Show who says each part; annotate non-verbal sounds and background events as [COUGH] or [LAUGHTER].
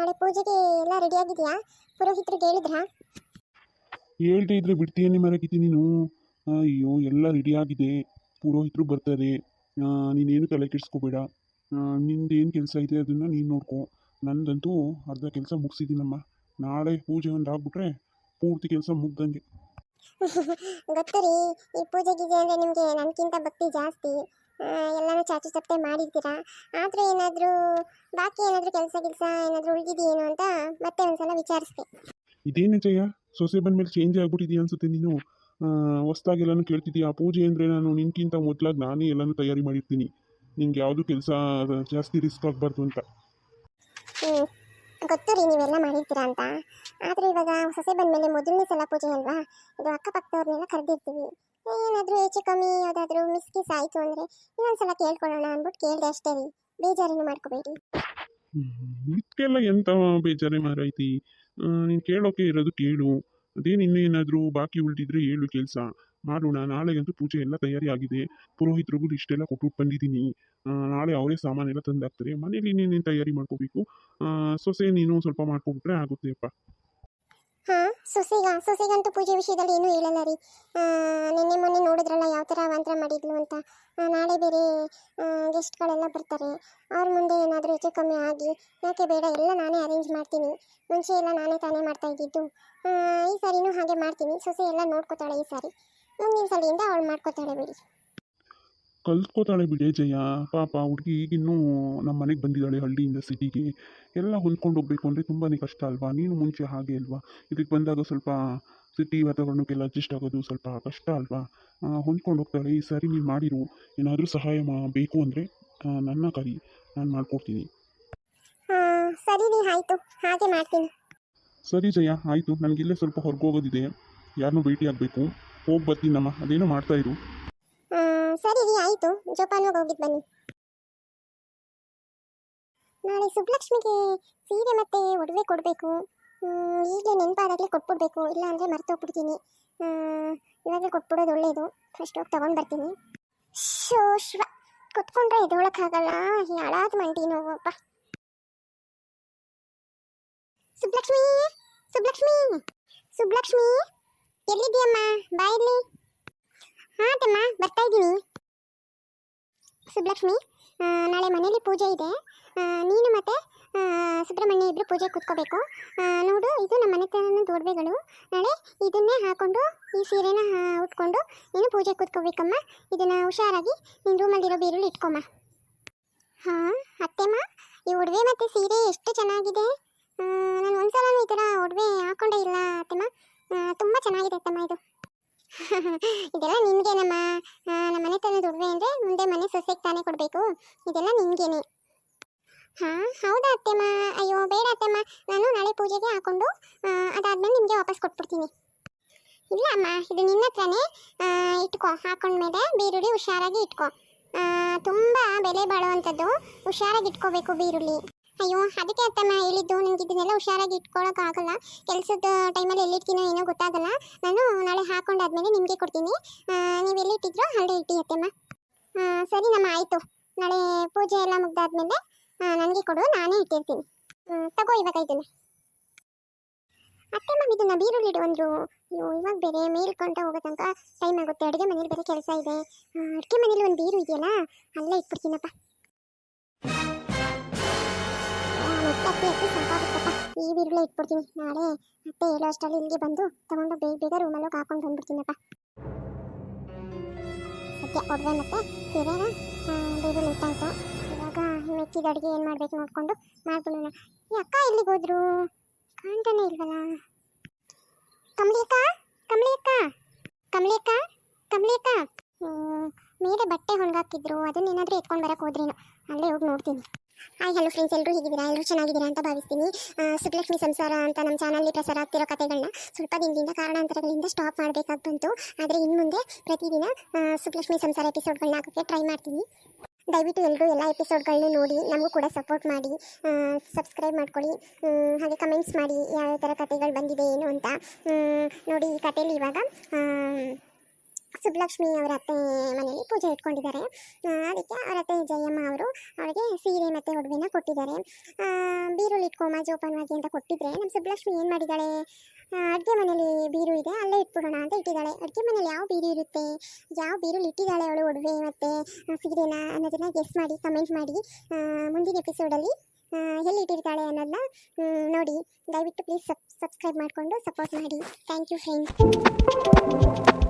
Speaker 1: ನಾಳೆ ಪೂಜೆಗೆ ಎಲ್ಲ ರೆಡಿ ಆಗಿದೆಯಾ? ಪುರೋಹಿತರು ಹೇಳಿದ್ರಾ?
Speaker 2: ಹೇಳ್ತಾ ಇದ್ರೆ ಬಿಡ್ತೀಯನ್ನೇ ಮರಗಿತಿ ನೀನು? ಅಯ್ಯೋ ಎಲ್ಲ ರೆಡಿ ಆಗಿದೆ. ಪುರೋಹಿತರು ಬರ್ತಾರೆ. ನೀನೇನು ತಲೆ ಕೆಡಿಸ್ಕೋಬೇಡ. ನಿಂದು ಏನು ಕೆಲಸ ಇದೆ ಅದನ್ನು ನೀನು ನೋಡ್ಕೊ. ನಂದಂತೂ ಅರ್ಧ ಕೆಲಸ ಮುಗಿಸಿದ್ದೀನಮ್ಮ. ನಾಳೆ ಪೂಜೆ ಒಂದು ಆಗ್ಬಿಟ್ರೆ ಪೂರ್ತಿ ಕೆಲಸ ಮುಗ್ದಂಗೆ. [LAUGHS]
Speaker 1: ಗೊತ್ತು ರೀ ಈ ಪೂಜೆ ಗೀಜೆ ಅಂದರೆ ನಿಮಗೆ ನನಗಿಂತ ಭಕ್ತಿ ಜಾಸ್ತಿ. ಎಲ್ಲನೂ ಚಾಚು ಚಪ್ಪೆ ಮಾಡಿರ್ತೀರಾ? ಆದರೂ ಏನಾದರೂ ಬಾಕಿ ಏನಾದರೂ ಕೆಲಸ ಕೆಲಸ ಏನಾದರೂ ಉಳಿದಿದೆಯೇನೋ ಅಂತ ಮತ್ತೆ ಒಂದ್ಸಲ ವಿಚಾರಿಸ್ದೆ.
Speaker 2: ಇದೇನು ಜಯ? ಸೊಸೆ ಬಂದಮೇಲೆ ಚೇಂಜ್ ಆಗ್ಬಿಟ್ಟಿದೆಯಾ ಅನ್ಸುತ್ತೆ ನೀನು? ಹೊಸ್ದಾಗಿ ಎಲ್ಲಾನು ಕೇಳ್ತಿದ್ದೀಯ ಆ ಪೂಜೆ ಅಂದರೆ ನಾನು ನಿನ್ಗಿಂತ ಮೊದಲಾಗಿ ನಾನೇ ಎಲ್ಲನೂ ತಯಾರಿ ಮಾಡಿರ್ತೀನಿ. ನಿಂಗೆ ಯಾವುದು ಕೆಲಸ ಜಾಸ್ತಿ ರಿಸ್ಕ್ ಆಗಬಾರ್ದು ಅಂತ.
Speaker 1: ಗೊತ್ತು ರೀ ನೀವೆಲ್ಲ ಮಾಡಿರ್ತೀರಾ ಅಂತ. ಆದರೆ ಇವಾಗ ಸೊಸೆ ಬಂದಮೇಲೆ ಮೊದಲನೇ ಸಲ ಪೂಜೆ ಅಲ್ವಾ? ಇದು ಅಕ್ಕಪಕ್ಕದವ್ರನ್ನೆಲ್ಲ ಕರೆದಿರ್ತೀವಿ. ಏನಾದರೂ ಹೆಚ್ಚು ಕಮ್ಮಿ ಯಾವುದಾದ್ರೂ ಮಿಸ್ ಗಿಸ್ ಆಯಿತು ಅಂದರೆ ಇನ್ನೊಂದ್ಸಲ ಕೇಳ್ಕೊಳ್ಳೋಣ ಅಂದ್ಬಿಟ್ಟು ಕೇಳಿದೆ ಅಷ್ಟೇ ರೀ. ಬೇಜಾರೇನು ಮಾಡ್ಕೋಬೇಡಿ.
Speaker 2: ಇದಕ್ಕೆಲ್ಲ ಎಂತ ಬೇಜಾರೇ ಮಾರೈತಿ ನೀನು ಕೇಳೋಕೆ ಇರೋದು ಕೇಳು. ಅದೇನು ಇನ್ನೂ ಏನಾದರೂ ಬಾಕಿ ಉಳಿದಿದ್ರೆ ಹೇಳು ಕೆಲಸ. ಮಾಡೋಣ, ನಾಳೆಗಂತೂ ಪೂಜೆ ಎಲ್ಲ ತಯಾರಿ ಆಗಿದೆ. ಪುರೋಹಿತರಿಗೂ ಇಷ್ಟೆಲ್ಲ ಕೊಟ್ಬಿಟ್ಟು ಬಂದಿದ್ದೀನಿ. ನಾಳೆ ಅವರೇ ಸಾಮಾನೆಲ್ಲ ತಂದಾಕ್ತಾರೆ. ಮನೇಲಿ ಇನ್ನೇನೇನು ತಯಾರಿ ಮಾಡ್ಕೋಬೇಕು? ಸೊಸೆ ನೀನು ಸ್ವಲ್ಪ ಮಾಡ್ಕೊಬಿಟ್ರೆ ಆಗುತ್ತೆ ಅಪ್ಪ.
Speaker 1: ಹಾಂ. ಸೊಸೆಗ, ಸೊಸೆಗಂತೂ ಪೂಜೆ ವಿಷಯದಲ್ಲಿ ಏನೂ ಹೇಳಲ್ಲ ರೀ. ನಿನ್ನೆ ಮೊನ್ನೆ ನೋಡಿದ್ರಲ್ಲ ಯಾವ ಥರ ಅವಾಂತರ ಮಾಡಿದ್ಲು ಅಂತ. ನಾಳೆ ಬೇರೆ ಗೆಸ್ಟ್ಗಳೆಲ್ಲ ಬರ್ತಾರೆ. ಅವ್ರ ಮುಂದೆ ಏನಾದರೂ ಹೆಚ್ಚು ಕಮ್ಮಿ ಆಗಿ, ಯಾಕೆ ಬೇಡ, ಎಲ್ಲ ನಾನೇ ಅರೇಂಜ್ ಮಾಡ್ತೀನಿ. ಮುಂಚೆ ಎಲ್ಲ ನಾನೇ ತಾನೇ ಮಾಡ್ತಾ ಇದ್ದಿದ್ದು. ಈ ಸಾರಿನೂ ಹಾಗೆ ಮಾಡ್ತೀನಿ. ಸೊಸೆ ಎಲ್ಲ ನೋಡ್ಕೋತಾಳೆ ಈ ಸಾರಿ. ಮುಂದಿನ ಸಲಿಯಿಂದ ಅವಳು ಮಾಡ್ಕೋತಾಳೆ ಬಿಡಿ.
Speaker 2: ಕಲ್ತ್ಕೋತಾಳೆ ಬಿಡೆ ಜಯ. ಪಾಪ ಹುಡುಗಿ ಈಗಿನ್ನೂ ನಮ್ಮ ಮನೆಗೆ ಬಂದಿದ್ದಾಳೆ ಹಳ್ಳಿಯಿಂದ ಸಿಟಿಗೆ ಎಲ್ಲ ಹೊಂದ್ಕೊಂಡು ಹೋಗ್ಬೇಕು ಅಂದರೆ ತುಂಬಾ ಕಷ್ಟ ಅಲ್ವಾ? ನೀನು ಮುಂಚೆ ಹಾಗೆ ಅಲ್ವಾ? ಇದಕ್ಕೆ ಬಂದಾಗ ಸ್ವಲ್ಪ ಸಿಟಿ ವಾತಾವರಣಕ್ಕೆಲ್ಲ ಅಡ್ಜಸ್ಟ್ ಆಗೋದು ಸ್ವಲ್ಪ ಕಷ್ಟ ಅಲ್ವಾ? ಹೊಂದ್ಕೊಂಡು ಹೋಗ್ತಾಳೆ. ಈ ಸಾರಿ ನೀನು ಮಾಡಿರು. ಏನಾದರೂ ಸಹಾಯ ಮಾ ಬೇಕು ಅಂದರೆ ನನ್ನ ಕರಿ. ನಾನು ಮಾಡ್ಕೊಡ್ತೀನಿ.
Speaker 1: ಸರಿ ಜಯ ಆಯಿತು. ಹಾಗೆ ಮಾಡ್ತೀನಿ.
Speaker 2: ಸರಿ ಜಯ ಆಯಿತು. ನನಗಿಲ್ಲೇ ಸ್ವಲ್ಪ ಹೊರಗೋಗೋದಿದೆ ಯಾರನ್ನೂ ಭೇಟಿ ಆಗಬೇಕು. ಹೋಗಿ ಬರ್ತೀನಮ್ಮ ಅದೇನೋ
Speaker 1: ಮಾಡ್ತಾಯಿರು ಸರಿ ರೀ, ಆಯಿತು. ಜೋಪಾನವಾಗಿ ಹೋಗಿದ್ದು ಬನ್ನಿ. ನಾಳೆ ಸುಬ್ಲಕ್ಷ್ಮಿಗೆ ಸೀರೆ ಮತ್ತೆ ಒಡವೆ ಕೊಡಬೇಕು. ಈಗಲೇ ನೆನಪಾದಾಗಲೇ ಕೊಟ್ಬಿಡ್ಬೇಕು. ಇಲ್ಲ ಅಂದರೆ ಮರ್ತೋಗ್ಬಿಡ್ತೀನಿ ಇವಾಗಲೇ ಕೊಟ್ಬಿಡೋದು ಒಳ್ಳೆಯದು ಫಸ್ಟ್ ಹೋಗಿ ತೊಗೊಂಡು ಬರ್ತೀನಿ. ಶೋ, ಶಿವ. ಕುತ್ಕೊಂಡ್ರೆ ಎದೊಳಕ್ಕಾಗಲ್ಲ. ಹಳಾದ ಮಂಡಿ ನೋವಪ್ಪ ಸುಬ್ಲಕ್ಷ್ಮಿ ಸುಬ್ಲಕ್ಷ್ಮಿ ಸುಬ್ಲಕ್ಷ್ಮಿ. ಎಲ್ಲಿದ್ದೀಯಮ್ಮ? ಬಾ ಇಲ್ಲಿ ಹಾಂ, ತಮ್ಮ, ಬರ್ತಾ ಇದ್ದೀನಿ. ಸುಬ್ಲಕ್ಷ್ಮಿ ನಾಳೆ ಮನೇಲಿ ಪೂಜೆ ಇದೆ. ನೀನು ಮತ್ತೆ ಸುಬ್ರಹ್ಮಣ್ಯ ಇಬ್ಬರು ಪೂಜೆ ಕೂತ್ಕೋಬೇಕು. ನೋಡು, ಇದು ನಮ್ಮ ಮನೆತನದ ದೊಡ್ಬೆಗಳು ನಾಳೆ ಇದನ್ನೇ ಹಾಕೊಂಡು, ಈ ಸೀರೆನ ಉಟ್ಕೊಂಡು ನೀನು ಪೂಜೆ ಕೂತ್ಕೋಬೇಕಮ್ಮ. ಇದನ್ನು ಹುಷಾರಾಗಿ ನಿನ್ನ ರೂಮಲ್ಲಿರೋ ಬೀರುಳ್ಳಿ ಇಟ್ಕೊಮ್ಮ. ಹಾಂ, ಅತ್ತೆಮ್ಮ, ಈ ಒಡವೆ ಮತ್ತು ಸೀರೆ ಎಷ್ಟು ಚೆನ್ನಾಗಿದೆ. ನಾನು ನಾನು ಒಂದ್ಸಲ ಈ ಥರ ಒಡವೆ ಹಾಕೊಂಡೇ ಇಲ್ಲ, ಅತ್ತೆಮ್ಮ. ತುಂಬ ಚೆನ್ನಾಗಿದೆ ಅತ್ತಮ್ಮ ಇದು. [LAUGHS] ಇದೆಲ್ಲ ನಿನ್ಗೇನಮ್ಮ ನಮ್ಮ ಮನೆ ತಾನೇ ಉಡುವೆ ಅಂದರೆ ಮುಂದೆ ಮನೆ ಸೊಸೆಗೆ ತಾನೇ ಕೊಡಬೇಕು. ಇದೆಲ್ಲ ನಿನ್ಗೇನೆ ಹಾಂ, ಹೌದಾ ಅತ್ತೆಮ್ಮ? ಅಯ್ಯೋ, ಬೇಡ ಅತ್ತೆಮ್ಮ. ನಾನು ನಾಳೆ ಪೂಜೆಗೆ ಹಾಕೊಂಡು ಅದಾದಮೇಲೆ ನಿಮಗೆ ವಾಪಸ್ ಕೊಟ್ಬಿಡ್ತೀನಿ. ಇಲ್ಲ ಅಮ್ಮ, ಇದು ನಿನ್ನ ಹತ್ರನೇ. ಇಟ್ಕೊ, ಹಾಕೊಂಡ್ಮೇಲೆ ಬೀರುಳ್ಳಿ ಹುಷಾರಾಗಿ ಇಟ್ಕೋ. ತುಂಬ ಬೆಲೆ ಬಾಳುವಂಥದ್ದು. ಹುಷಾರಾಗಿ ಇಟ್ಕೋಬೇಕು ಬೀರುಳ್ಳಿ. ಅಯ್ಯೋ, ಅದಕ್ಕೆ ಅತ್ತಮ್ಮ ಹೇಳಿದ್ದು ನಿಮ್ಗೆ ಇದನ್ನೆಲ್ಲ ಹುಷಾರಾಗಿ ಇಟ್ಕೊಳ್ಳೋಕ್ಕಾಗಲ್ಲ ಕೆಲಸದ ಟೈಮಲ್ಲಿ ಎಲ್ಲಿರ್ತೀನೋ ಏನೋ ಗೊತ್ತಾಗಲ್ಲ. ನಾನು ನಾಳೆ ಹಾಕೊಂಡಾದ್ಮೇಲೆ ನಿಮಗೆ ಕೊಡ್ತೀನಿ. ನೀವು ಎಲ್ಲಿಟ್ಟಿದ್ರೋ ಅಲ್ಲೇ ಇಟ್ಟಿ ಅತ್ತಮ್ಮ. ಸರಿ, ನಮ್ಮ ಆಯಿತು. ನಾಳೆ ಪೂಜೆ ಎಲ್ಲ ಮುಗ್ದಾದ್ಮೇಲೆ ನನಗೆ ಕೊಡು, ನಾನೇ ಇಟ್ಟಿರ್ತೀನಿ. ತಗೋ ಇವಾಗ ಇದನ್ನ. ಅತ್ತೆಮ್ಮ ಬೀರು ಬೀರುಳ್ಳಿಡು ಒಂದು ಅಯ್ಯೋ, ಇವಾಗ ಬೇರೆ ಮೇಲ್ಕೊಂತ ಹೋಗೋ ತನಕ ಟೈಮ್ ಆಗುತ್ತೆ. ಅಡುಗೆ ಮನೇಲಿ ಬೇರೆ ಕೆಲಸ ಇದೆ. ಅಡುಗೆ ಮನೇಲಿ ಒಂದು ಬೀರು ಇದೆಯಲ್ಲ, ಅಲ್ಲೇ ಇಟ್ಬಿಡ್ತೀನಪ್ಪ. ಅತ್ತೆ ಅತ್ತೆ ಈ ಬಿರುಳೆ ಇಟ್ಬಿಡ್ತೀನಿ. ನಾಳೆ ಅತ್ತೆ ಹೇಳೋ ಅಷ್ಟರಲ್ಲಿ ಇಲ್ಲಿಗೆ ಬಂದು ತಗೊಂಡು ಬೇಗ ಬೇಗ ರೂಮಲ್ಲಿ ಹೋಗಿ ಹಾಕೊಂಡು ಬಂದ್ಬಿಡ್ತೀನಪ್ಪ ಸದ್ಯ ಒಡವೆ ಮತ್ತೆ ಸೀರೆನ ಬೇರುಳ್ಳಿ ಇಟ್ಟಾಯ್ತು ಇವಾಗ ಮೆಕ್ಕಿದ ಅಡುಗೆ ಏನು ಮಾಡಬೇಕು ನೋಡಿಕೊಂಡು ಮಾಡ್ಬಿಡೋಣ. ಈ ಅಕ್ಕ ಎಲ್ಲಿಗೆ ಹೋದ್ರು? ಕಾಣ್ತಾನೆ ಇಲ್ವಲ್ಲ? ಕಮಲಿ ಅಕ್ಕ ಕಮಲಿ ಅಕ್ಕ ಕಮಲಿ ಅಕ್ಕ ಕಮಲಿ ಅಕ್ಕ ಮೇಲೆ ಬಟ್ಟೆ ಅದನ್ನ ಅದನ್ನೇನಾದರೂ ಎತ್ಕೊಂಡು ಬರಕ್ಕೆ ಹೋದ್ರೇನು. ಅಲ್ಲೇ ಹೋಗಿ ನೋಡ್ತೀನಿ. ಹಾಯ್ ಹಲೋ ಫ್ರೆಂಡ್ಸ್ ಎಲ್ಲರೂ ಹೇಗಿದ್ದೀರಾ? ಎಲ್ಲರೂ ಚೆನ್ನಾಗಿದ್ದೀರಾ ಅಂತ ಭಾವಿಸ್ತೀನಿ. ಸುಬ್ಲಕ್ಷ್ಮಿ ಸಂಸಾರ ಅಂತ ನಮ್ಮ ಚಾನಲ್ಲಿ ಪ್ರಸಾರ ಆಗ್ತಿರೋ ಕಥೆಗಳನ್ನ ಸ್ವಲ್ಪ ದಿನದಿಂದ ಕಾರಣಾಂತರಗಳಿಂದ ಸ್ಟಾಪ್ ಮಾಡಬೇಕಾಗಿ ಬಂತು. ಆದರೆ ಇನ್ನು ಮುಂದೆ ಪ್ರತಿದಿನ ಸುಬ್ಲಕ್ಷ್ಮಿ ಸಂಸಾರ ಎಪಿಸೋಡ್ಗಳನ್ನ ಹಾಕೋಕ್ಕೆ ಟ್ರೈ ಮಾಡ್ತೀನಿ. ದಯವಿಟ್ಟು ಎಲ್ಲರೂ ಎಲ್ಲ ಎಪಿಸೋಡ್ಗಳನ್ನೂ ನೋಡಿ, ನಮಗೂ ಕೂಡ ಸಪೋರ್ಟ್ ಮಾಡಿ ಸಬ್ಸ್ಕ್ರೈಬ್ ಮಾಡ್ಕೊಳ್ಳಿ. ಹಾಗೆ ಕಮೆಂಟ್ಸ್ ಮಾಡಿ, ಯಾವ ಥರ ಕಥೆಗಳು ಬಂದಿದೆ, ಏನು ಅಂತ. ನೋಡಿ ಈ ಕಥೆಯಲ್ಲಿ ಇವಾಗ ಸುಬ್ಬಲಕ್ಷ್ಮಿ ಅವರ ಅತ್ತೆ ಮನೆಯಲ್ಲಿ ಪೂಜೆ ಇಟ್ಕೊಂಡಿದ್ದಾರೆ. ಅದಕ್ಕೆ ಅವರ ಅತ್ತೆ ಜಯಮ್ಮ ಅವರು ಅವರಿಗೆ ಸೀರೆ ಮತ್ತು ಒಡವೆನ ಕೊಟ್ಟಿದ್ದಾರೆ. ಬೀರುಳ್ಳಿ ಬೀರುಲಿ ಇಟ್ಕೊಮ್ಮ, ಜೋಪಾನವಾಗಿ ಅಂತ ಕೊಟ್ಟಿದ್ರೆ ನಮ್ಮ ಸುಬ್ಬಲಕ್ಷ್ಮಿ ಏನು ಮಾಡಿದ್ದಾಳೆ ಅಡುಗೆ ಮನೇಲಿ ಬೀರು ಇದೆ, ಅಲ್ಲೇ ಇಟ್ಬಿಡೋಣ ಅಂತ ಇಟ್ಟಿದ್ದಾಳೆ ಅಡುಗೆ ಮನೇಲಿ ಯಾವ ಬೀರು ಇರುತ್ತೆ? ಯಾವ ಬೀರುಲಿ ಇಟ್ಟಿದ್ದಾಳೆ ಅವಳು ಒಡವೆ ಮತ್ತು ಸೀರೆನ ಅನ್ನೋದನ್ನ ಗೆಸ್ ಮಾಡಿ ಕಮೆಂಟ್ ಮಾಡಿ ಮುಂದಿನ ಎಪಿಸೋಡಲ್ಲಿ ಎಲ್ಲಿ ಇಟ್ಟಿರ್ತಾಳೆ ಅನ್ನೋದನ್ನ ನೋಡಿ. ದಯವಿಟ್ಟು ಪ್ಲೀಸ್ ಸಬ್ ಸಬ್ಸ್ಕ್ರೈಬ್ ಮಾಡಿಕೊಂಡು ಸಪೋರ್ಟ್ ಮಾಡಿ. Thank you friends